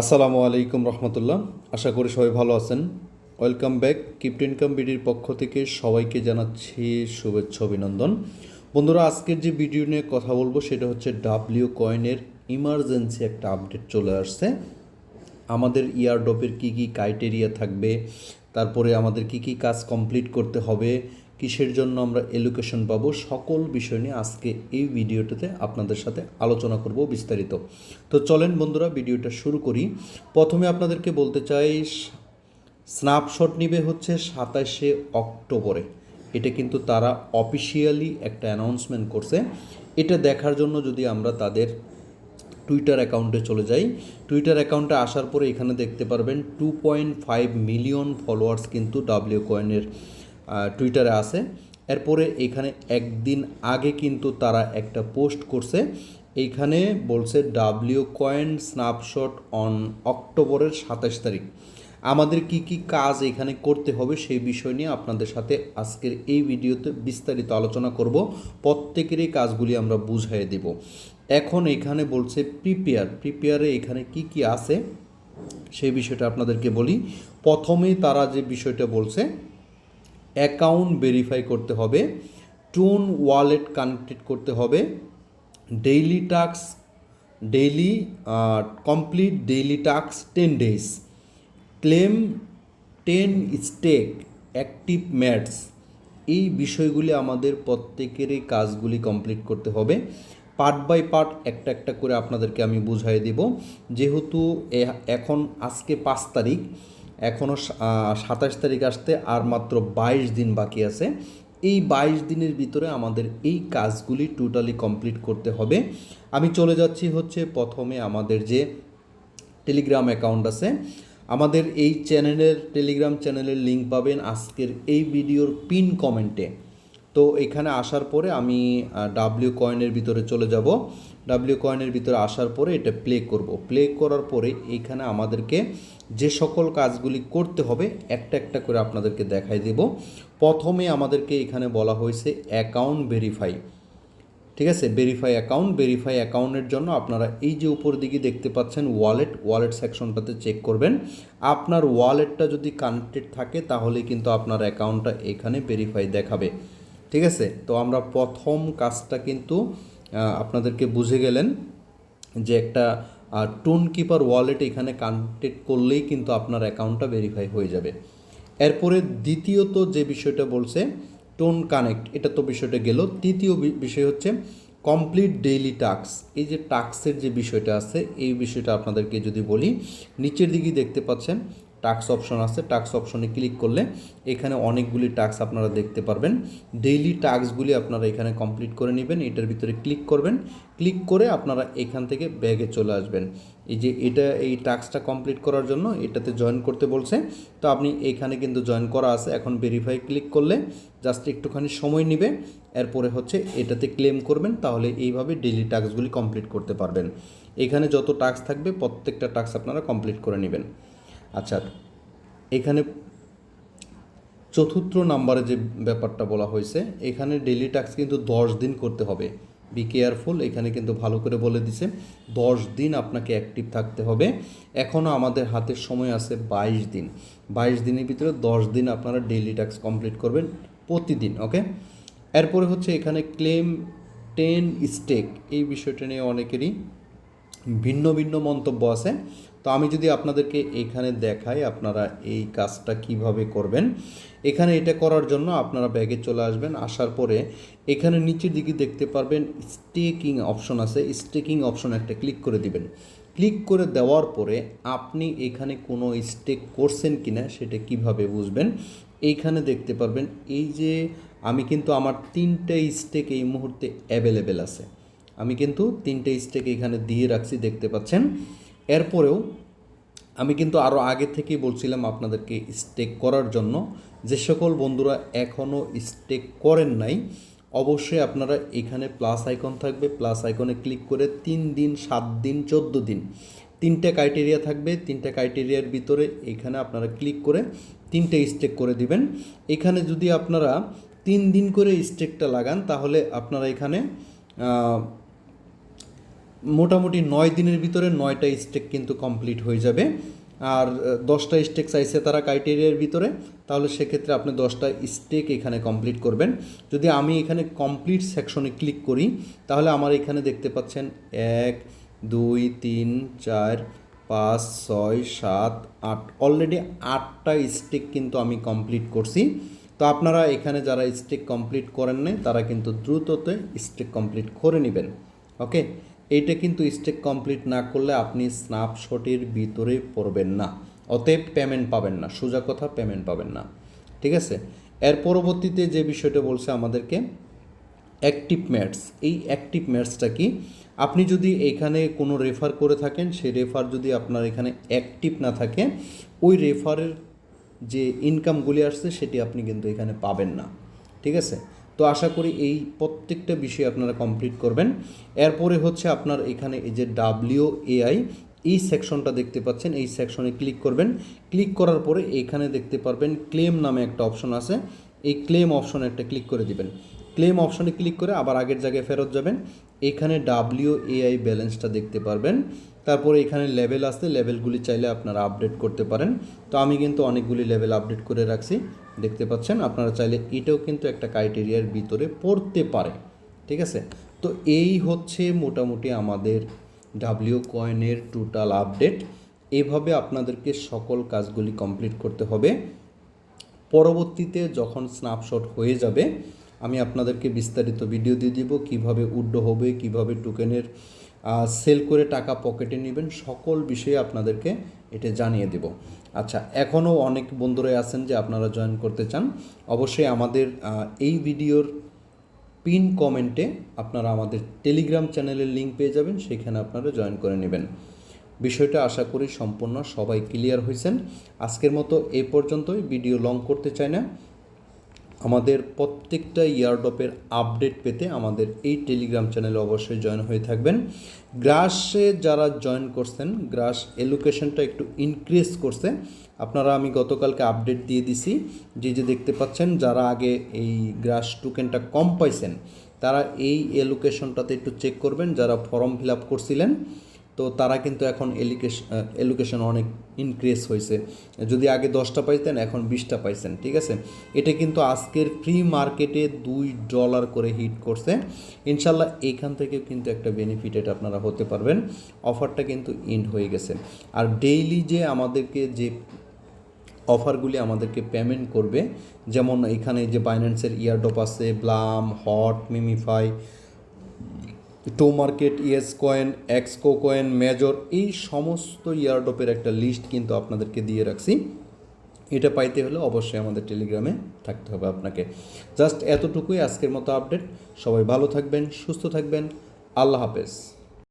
আসসালামু আলাইকুম রহমতুল্লাহ। আশা করি সবাই ভালো আছেন। ওয়েলকাম ব্যাক কিপ্ট ইনকাম পক্ষ থেকে সবাইকে জানাচ্ছি শুভেচ্ছা, অভিনন্দন। বন্ধুরা, আজকের যে ভিডিও নিয়ে কথা বলব সেটা হচ্ছে ডাব্লিউ কয়েনের ইমার্জেন্সি একটা আপডেট চলে আসছে। আমাদের ইয়ারডপের কী কী ক্রাইটেরিয়া থাকবে? তারপরে আমাদের কি কি কাজ কমপ্লিট করতে হবে? কিসের জন্য আমরা এলোকেশন পাবো সকল বিষয় নিয়ে আজকে এই ভিডিওটাতে আপনাদের সাথে আলোচনা করব বিস্তারিত। তো চলেন বন্ধুরা, ভিডিওটা শুরু করি। প্রথমে আপনাদেরকে বলতে চাই স্ন্যাপশট নিবে হচ্ছে সাতাশে অক্টোবরে। এটা কিন্তু তারা অফিসিয়ালি একটা অ্যানাউন্সমেন্ট করছে। এটা দেখার জন্য যদি আমরা তাদের টুইটার অ্যাকাউন্টে চলে যাই টুইটার অ্যাকাউন্টে আসার পরে এখানে দেখতে পারবেন two point five million followers কিন্তু ডাব্লিউ কয়েনের টুইটারে আছে। এরপরে এখানে একদিন আগে কিন্তু তারা একটা পোস্ট করছে। এইখানে বলছে ডাব্লিউ কয়েন স্ন্যাপশট অন অক্টোবরের সাতাশ তারিখ। আমাদের কি কি কাজ এখানে করতে হবে সেই বিষয় নিয়ে আপনাদের সাথে আজকের এই ভিডিওতে বিস্তারিত আলোচনা করব। প্রত্যেকেরই কাজগুলি আমরা বুঝাই দেব। এখন এখানে বলছে প্রিপেয়ার প্রিপেয়ারে এখানে কি কি আছে? সেই বিষয়টা আপনাদেরকে বলি। প্রথমেই তারা যে বিষয়টা বলছে অ্যাকাউন্ট ভেরিফাই করতে হবে, টোন ওয়ালেট কানেক্টেড করতে হবে, daily task, daily complete daily task ten days, claim ten stake active mats, এই বিষয়গুলি আমাদের প্রত্যেকেরই কাজগুলি কমপ্লিট করতে হবে। পার্ট বাই পার্ট একটা একটা করে আপনাদেরকে আমি বুঝাই দেব, যেহেতু এখন আজকে পাঁচ তারিখ এখনও সাতাশ তারিখ আসতে আর মাত্র বাইশ দিন বাকি আছে। এই বাইশ দিনের ভিতরে আমাদের এই কাজগুলি টোটালি কমপ্লিট করতে হবে। আমি চলে যাচ্ছি হচ্ছে প্রথমে আমাদের যে টেলিগ্রাম অ্যাকাউন্ট আছে। আমাদের এই চ্যানেলের টেলিগ্রাম চ্যানেলের লিঙ্ক পাবেন আজকের এই ভিডিওর পিন কমেন্টে তো এখানে আসার পরে আমি ডাব্লিউ কয়েনের ভিতরে চলে যাব। ডাব্লিউ কয়েনের ভিতরে আসার পরে এটা প্লে করব। প্লে করার পরে এখানে আমাদেরকে যে সকল কাজগুলি করতে হবে, একটা একটা করে আপনাদেরকে দেখাই দেব। প্রথমে আমাদেরকে এখানে বলা হয়েছে অ্যাকাউন্ট ভেরিফাই ঠিক আছে? ভেরিফাই অ্যাকাউন্ট ভেরিফাই অ্যাকাউন্টের জন্য আপনারা এই যে উপর দিকে দেখতে পাচ্ছেন ওয়ালেট ওয়ালেট সেকশনটাতে চেক করবেন। আপনার ওয়ালেটটা যদি কানেক্টেড থাকে, তাহলে কিন্তু আপনার অ্যাকাউন্টটা এখানে ভেরিফাই দেখাবে। ঠিক আছে? তো আমরা প্রথম কাজটা কিন্তু আপনাদেরকে বুঝে গেলেন যে একটা টোন কিপার ওয়ালেট এখানে কানেক্টেড করলেই কিন্তু আপনার অ্যাকাউন্টটা ভেরিফাই হয়ে যাবে। এরপরে দ্বিতীয়ত যে বিষয়টা বলছে, টোন কানেক্ট এটা তো বিষয়টা গেল। তৃতীয় বিষয় হচ্ছে কমপ্লিট ডেইলি টাস্ক এই যে টাস্কের যে বিষয়টা আছে, এই বিষয়টা আপনাদেরকে যদি বলি, নিচের দিকে দেখতে পাচ্ছেন টাস্ক অপশন আছে টাক্স অপশনে ক্লিক করলে এখানে অনেকগুলি টাক্স আপনারা দেখতে পারবেন। ডেইলি টাস্কগুলি আপনারা এখানে কমপ্লিট করে নেবেন, এটার ভিতরে ক্লিক করবেন। ক্লিক করে আপনারা এখান থেকে ব্যাগে চলে আসবেন। এই যে এটা, এই টাস্কটা কমপ্লিট করার জন্য এটাতে জয়েন করতে বলছে। তো আপনি এখানে কিন্তু জয়েন করা আছে। এখন ভেরিফাই ক্লিক করলে জাস্ট একটুখানি সময় নেবে। এরপরে হচ্ছে এটাতে ক্লেম করবেন, তাহলে এইভাবে ডেইলি টাস্কগুলি কমপ্লিট করতে পারবেন। এখানে যত টাস্ক থাকবে, প্রত্যেকটা টাস্ক আপনারা কমপ্লিট করে নেবেন। আচ্ছা এখানে চতুর্থ নাম্বারে যে ব্যাপারটা বলা হয়েছে, এখানে ডেলি ট্যাক্স কিন্তু দশ দিন করতে হবে। বি কেয়ারফুল এখানে কিন্তু ভালো করে বলে দিছে, দশ দিন আপনাকে অ্যাক্টিভ থাকতে হবে। এখনও আমাদের হাতের সময় আছে বাইশ দিন। বাইশ দিনের ভিতরে দশ দিন আপনারা ডেইলি ট্যাক্স কমপ্লিট করবেন প্রতিদিন ওকে এরপরে হচ্ছে এখানে ক্লেম টেন স্টেক এই বিষয়টা নিয়ে অনেকেরই ভিন্ন ভিন্ন মন্তব্য আছে। তো আমি যদি আপনাদেরকে এখানে দেখাই আপনারা এই কাজটা কীভাবে করবেন, এখানে এটা করার জন্য আপনারা ব্যাগে চলে আসবেন, আসার পরে এখানে নিচের দিকে দেখতে পারবেন স্টেকিং অপশন আছে স্টেকিং অপশন একটা ক্লিক করে দিবেন। ক্লিক করে দেওয়ার পরে আপনি এখানে কোনো স্টেক করছেন কি না সেটা কীভাবে বুঝবেন, এইখানে দেখতে পারবেন, এই যে আমি কিন্তু আমার তিনটে স্টেক এই মুহূর্তে অ্যাভেলেবেল আছে। আমি কিন্তু তিনটে স্টেক এখানে দিয়ে রাখছি, দেখতে পাচ্ছেন। এরপরেও আমি কিন্তু আরও আগে থেকেই বলছিলাম আপনাদেরকে স্টেক করার জন্য। যে সকল বন্ধুরা এখনও স্টেক করেন নাই, অবশ্যই আপনারা এখানে প্লাস আইকন থাকবে। প্লাস আইকনে ক্লিক করে তিন দিন, সাত দিন, চোদ্দ দিন তিনটে ক্রাইটেরিয়া থাকবে। তিনটে ক্রাইটেরিয়ার ভিতরে এখানে আপনারা ক্লিক করে তিনটে স্টেক করে দিবেন। এখানে যদি আপনারা তিন দিন করে স্টেকটা লাগান, তাহলে আপনারা এখানে মোটামুটি নয় দিনের ভিতরে নয়টা স্টেক কিন্তু কমপ্লিট হয়ে যাবে। আর দশটা স্টেক চাইছে তারা ক্রাইটেরিয়ার ভিতরে, তাহলে সেক্ষেত্রে আপনি দশটা স্টেক এখানে কমপ্লিট করবেন। যদি আমি এখানে কমপ্লিট সেকশনে ক্লিক করি, তাহলে আমার এখানে দেখতে পাচ্ছেন এক, দুই, তিন, চার, পাঁচ, ছয়, সাত, আট অলরেডি আটটা স্টেক কিন্তু আমি কমপ্লিট করছি। তো আপনারা এখানে যারা স্টেক কমপ্লিট করেন নাই, তারা কিন্তু দ্রুততে স্টেক কমপ্লিট করে নেবেন। ওকে এইটা কিন্তু স্টেক কমপ্লিট না করলে আপনি স্ন্যাপশটের ভিতরে পড়বেন না। অতএব পেমেন্ট পাবেন না, সোজা কথা পেমেন্ট পাবেন না। ঠিক আছে? এর পরবর্তীতে যে বিষয়টা বলছে আমাদেরকে অ্যাক্টিভ ম্যাটস এই অ্যাক্টিভ ম্যাটসটা কি? আপনি যদি এখানে কোনো রেফার করে থাকেন, সেই রেফার যদি আপনার এখানে অ্যাক্টিভ না থাকে, ওই রেফারের যে ইনকামগুলি আসছে, সেটি আপনি কিন্তু এখানে পাবেন না। ঠিক আছে? তো আশা করি এই প্রত্যেকটা বিষয় আপনারা কমপ্লিট করবেন। এরপরে হচ্ছে আপনার এখানে এই যে ডাব্লিউ এআই এই সেকশনটা দেখতে পাচ্ছেন, এই সেকশনে ক্লিক করবেন। ক্লিক করার পরে এখানে দেখতে পারবেন ক্লেম নামে একটা অপশন আছে। এই ক্লেম অপশনে একটা ক্লিক করে দিবেন। ক্লেম অপশনে ক্লিক করে আবার আগের জায়গায় ফেরত যাবেন। এখানে ডাব্লিউ এআই ব্যালেন্সটা দেখতে পারবেন। তারপরে এখানে লেভেল আসতে লেভেলগুলি চাইলে আপনারা আপডেট করতে পারেন। তো আমি কিন্তু অনেকগুলি লেভেল আপডেট করে রাখছি, দেখতে পাচ্ছেন? আপনারা চাইলে এটাও কিন্তু একটা ক্রাইটেরিয়ার ভিতরে পড়তে পারে, ঠিক আছে? তো এই হচ্ছে মোটামুটি আমাদের ডাব্লিউ কয়েনের টোটাল আপডেট এভাবে আপনাদেরকে সকল কাজগুলি কমপ্লিট করতে হবে। পরবর্তীতে যখন স্ন্যাপশট হয়ে যাবে আমি আপনাদেরকে বিস্তারিত ভিডিও দিয়ে দিব, কীভাবে উড্ড হবে, কীভাবে টোকেনের সেল করে টাকা পকেটে নেবেন, সকল বিষয়ে আপনাদেরকে এটা জানিয়ে দেব। আচ্ছা এখনও অনেক বন্ধুরাই আছেন যে আপনারা জয়েন করতে চান, অবশ্যই আমাদের এই ভিডিওর পিন কমেন্টে আপনারা আমাদের টেলিগ্রাম চ্যানেলের লিঙ্ক পেয়ে যাবেন, সেখানে আপনারা জয়েন করে নেবেন। বিষয়টা আশা করি সম্পূর্ণ সবাই ক্লিয়ার হয়েছেন আজকের মতো এ পর্যন্তই ভিডিও লং করতে চাই না। আমাদের প্রত্যেকটা ইয়ারডপের আপডেট পেতে আমাদের এই টেলিগ্রাম চ্যানেলে অবশ্যই জয়েন হয়ে থাকবেন। গ্রাসে যারা জয়েন করছেন, গ্রাস এলোকেশনটা একটু ইনক্রিজ করছে। আপনারা, আমি গতকালকে আপডেট দিয়ে দিছি। যে যে দেখতে পাচ্ছেন, যারা আগে এই গ্রাস টোকেনটা কম পাইছেন, তারা এই এলোকেশনটাতে একটু চেক করবেন। যারা ফর্ম ফিল আপ করছিলেন তো তারা কিন্তু এখন এলিকেশন এলোকেশন অনেক ইনক্রিজ হয়েছে। যদি আগে দশটা পাইতেন, এখন বিশটা পাইছেন, ঠিক আছে? এটা কিন্তু আজকের ফ্রি মার্কেটে দুই ডলার করে হিট করছে। ইনশাল্লাহ এখান থেকেও কিন্তু একটা বেনিফিটেড আপনারা হতে পারবেন। অফারটা কিন্তু ইন্ড হয়ে গেছে। আর ডেইলি যে আমাদেরকে যে অফারগুলি আমাদেরকে পেমেন্ট করবে, যেমন এখানে যে বাইন্যান্সের ইয়ারডপ আছে Blum hot Memefi Tomarket yes coin, এক্সকো coin, major, এই সমস্ত ইয়ারডপের একটা লিস্ট কিন্তু আপনাদেরকে দিয়ে রাখছি। এটা পাইতে হলে অবশ্যই আমাদের টেলিগ্রামে থাকতে হবে আপনাকে। জাস্ট এতটুকুই আজকের মতো আপডেট। সবাই ভালো থাকবেন, সুস্থ থাকবেন। আল্লাহ হাফেজ।